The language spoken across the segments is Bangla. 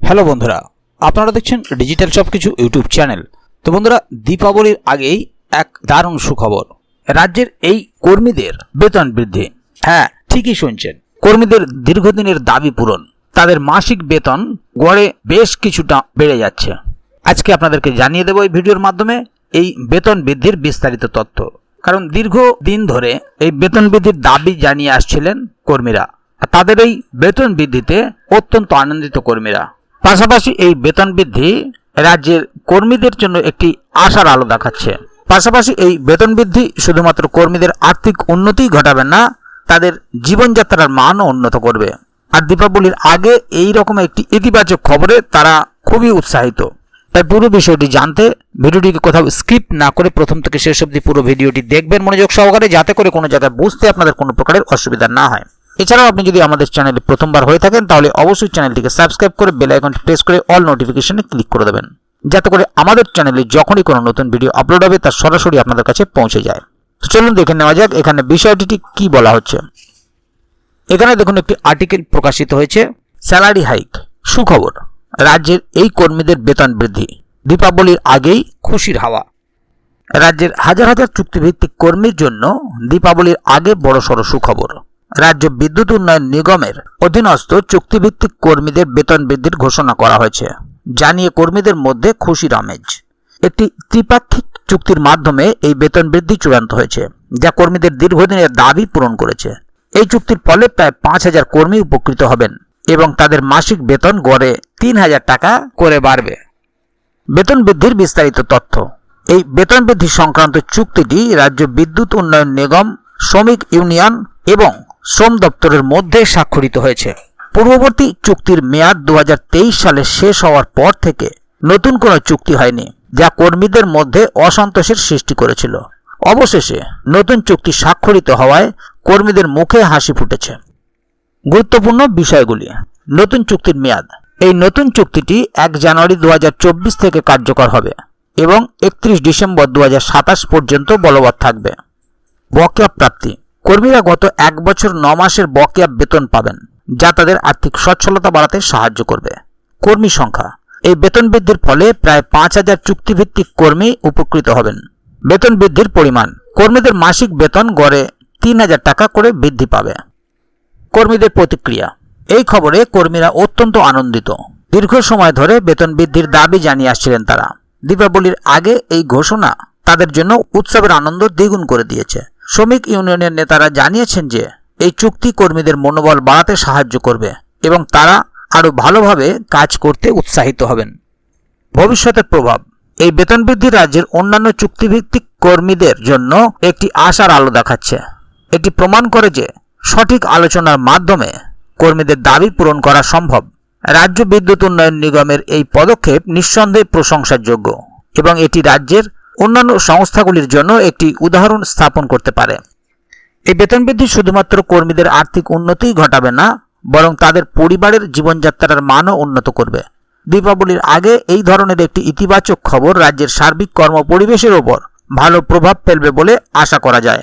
হ্যালো বন্ধুরা, আপনারা দেখছেন ডিজিটাল সব কিছু ইউটিউব চ্যানেল। তো বন্ধুরা, দীপাবলির আগেই এক দারুণ সুখবর। রাজ্যের এই কর্মীদের বেতন বৃদ্ধি। হ্যাঁ ঠিকই শুনছেন। কর্মীদের দীর্ঘদিনের দাবি পূরণ। তাদের মাসিক বেতন গড়ে বেশ কিছুটা বেড়ে যাচ্ছে। আজকে আপনাদেরকে জানিয়ে দেবো এই ভিডিওর মাধ্যমে এই বেতন বৃদ্ধির বিস্তারিত তথ্য। কারণ দীর্ঘ দিন ধরে এই বেতন বৃদ্ধির দাবি জানিয়ে আসছিলেন কর্মীরা। তাদের এই বেতন বৃদ্ধিতে অত্যন্ত আনন্দিত কর্মীরা। পাশাপাশি এই বেতন বৃদ্ধি রাজ্যের কর্মীদের জন্য একটি আশার আলো দেখাচ্ছে। পাশাপাশি এই বেতন বৃদ্ধি শুধুমাত্র কর্মীদের আর্থিক উন্নতিই ঘটাবে না, তাদের জীবনযাত্রার মানও উন্নত করবে। আর দীপাবলির আগে এই রকম একটি ইতিবাচক খবরে তারা খুবই উৎসাহিত। তাই পুরো বিষয়টি জানতে ভিডিওটিকে কোথাও স্কিপ না করে প্রথম থেকে শেষ অবধি পুরো ভিডিওটি দেখবেন মনোযোগ সহকারে, যাতে করে কোনো জায়গায় বুঝতে আপনাদের কোনো প্রকারের অসুবিধা না হয়। এছাড়াও আপনি যদি আমাদের চ্যানেলে প্রথমবার হয়ে থাকেন, তাহলে অবশ্যই চ্যানেলটিকে সাবস্ক্রাইব করে বেল আইকনটি প্রেস করে অল নোটিফিকেশনে ক্লিক করে দেবেন। যাতে করে আমাদের চ্যানেলে যখনই কোনো নতুন ভিডিও আপলোড হবে, তা সরাসরি আপনাদের কাছে পৌঁছে যায়। তো চলুন দেখে নেওয়া যাক, এখানে বিষয়টি ঠিক কী বলা হচ্ছে। এখানে দেখুন, একটি আর্টিকেল প্রকাশিত হয়েছে স্যালারি হাইক সুখবর। রাজ্যের এই কর্মীদের বেতন বৃদ্ধি, দীপাবলির আগেই খুশির হাওয়া। রাজ্যের হাজার হাজার চুক্তিভিত্তিক কর্মীর জন্য দীপাবলির আগে বড়সড় সুখবর। রাজ্য বিদ্যুৎ উন্নয়ন নিগমের অধীনস্থ চুক্তিভিত্তিক কর্মীদের বেতন বৃদ্ধির ঘোষণা করা হয়েছে। জানিয়ে কর্মীদের মধ্যে খুশির আমেজ। একটি ত্রিপাক্ষিক চুক্তির মাধ্যমে এই বেতন বৃদ্ধি চূড়ান্ত হয়েছে, যা কর্মীদের দীর্ঘদিনের দাবি পূরণ করেছে। এই চুক্তির ফলে প্রায় পাঁচ হাজার কর্মী উপকৃত হবেন এবং তাদের মাসিক বেতন গড়ে তিন হাজার টাকা করে বাড়বে। বেতন বৃদ্ধির বিস্তারিত তথ্য। এই বেতন বৃদ্ধি সংক্রান্ত চুক্তিটি রাজ্য বিদ্যুৎ উন্নয়ন নিগম শ্রমিক ইউনিয়ন এবং শ্রম দপ্তরের মধ্যে স্বাক্ষরিত হয়েছে। পূর্ববর্তী চুক্তির মেয়াদ দু হাজার তেইশ সালে শেষ হওয়ার পর থেকে নতুন কোনো চুক্তি হয়নি, যা কর্মীদের মধ্যে অসন্তোষের সৃষ্টি করেছিল। অবশেষে নতুন চুক্তি স্বাক্ষরিত হওয়ায় কর্মীদের মুখে হাসি ফুটেছে। গুরুত্বপূর্ণ বিষয়গুলি। নতুন চুক্তির মেয়াদ। এই নতুন চুক্তিটি এক জানুয়ারি দু হাজার চব্বিশ থেকে কার্যকর হবে এবং একত্রিশ ডিসেম্বর দু হাজার সাতাশ পর্যন্ত বলবৎ থাকবে। বকেয়া প্রাপ্তি। কর্মীরা গত এক বছর ন মাসের বকেয়া বেতন পাবেন, যা তাদের আর্থিক সচ্ছলতা বাড়াতে সাহায্য করবে। কর্মী সংখ্যা। এই বেতন বৃদ্ধির ফলে প্রায় পাঁচ হাজার চুক্তিভিত্তিক কর্মী উপকৃত হবেন। বেতন বৃদ্ধির পরিমাণ। কর্মীদের মাসিক বেতন গড়ে তিন হাজার টাকা করে বৃদ্ধি পাবে। কর্মীদের প্রতিক্রিয়া। এই খবরে কর্মীরা অত্যন্ত আনন্দিত। দীর্ঘ সময় ধরে বেতন বৃদ্ধির দাবি জানিয়ে আসছিলেন তারা। দীপাবলির আগে এই ঘোষণা তাদের জন্য উৎসবের আনন্দ দ্বিগুণ করে দিয়েছে। শ্রমিক ইউনিয়নের নেতারা জানিয়েছেন যে, এই চুক্তি কর্মীদের মনোবল বাড়াতে সাহায্য করবে এবং তারা আরও ভালোভাবে কাজ করতে উৎসাহিত হবেন। ভবিষ্যতের প্রভাব। এই বেতন বৃদ্ধি রাজ্যের অন্যান্য চুক্তিভিত্তিক কর্মীদের জন্য একটি আশার আলো দেখাচ্ছে। এটি প্রমাণ করে যে, সঠিক আলোচনার মাধ্যমে কর্মীদের দাবি পূরণ করা সম্ভব। রাজ্য বিদ্যুৎ উন্নয়ন নিগমের এই পদক্ষেপ নিঃসন্দেহে প্রশংসার যোগ্য এবং এটি রাজ্যের অন্যান্য সংস্থাগুলির জন্য একটি উদাহরণ স্থাপন করতে পারে। এই বেতন বৃদ্ধি শুধুমাত্র কর্মীদের আর্থিক উন্নতিই ঘটাবে না, বরং তাদের পরিবারের জীবনযাত্রার মানও উন্নত করবে। দীপাবলির আগে এই ধরনের একটি ইতিবাচক খবর রাজ্যের সার্বিক কর্ম পরিবেশের ওপর ভালো প্রভাব ফেলবে বলে আশা করা যায়।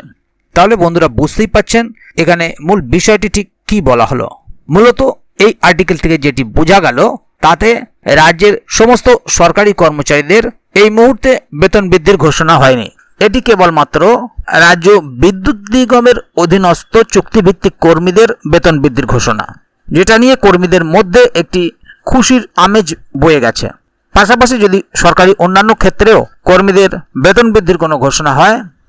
তাহলে বন্ধুরা বুঝতেই পাচ্ছেন এখানে মূল বিষয়টি ঠিক কি বলা হলো। মূলত এই আর্টিকেল থেকে যেটি বোঝা গেল তাতে রাজ্যের সমস্ত সরকারি কর্মচারীদের এই মুহূর্তে বেতন বৃদ্ধির ঘোষণা হয়নি। এটি কেবলমাত্র রাজ্য বিদ্যুৎ নিগমের অধীনস্থ চুক্তিভিত্তিক কর্মীদের বেতন বৃদ্ধির ঘোষণা, যেটা নিয়ে কর্মীদের মধ্যে একটি খুশির আমেজ বয়ে গেছে। পাশাপাশি যদি সরকারি অন্যান্য ক্ষেত্রেও কর্মীদের বেতন বৃদ্ধির কোনো ঘোষণা হয়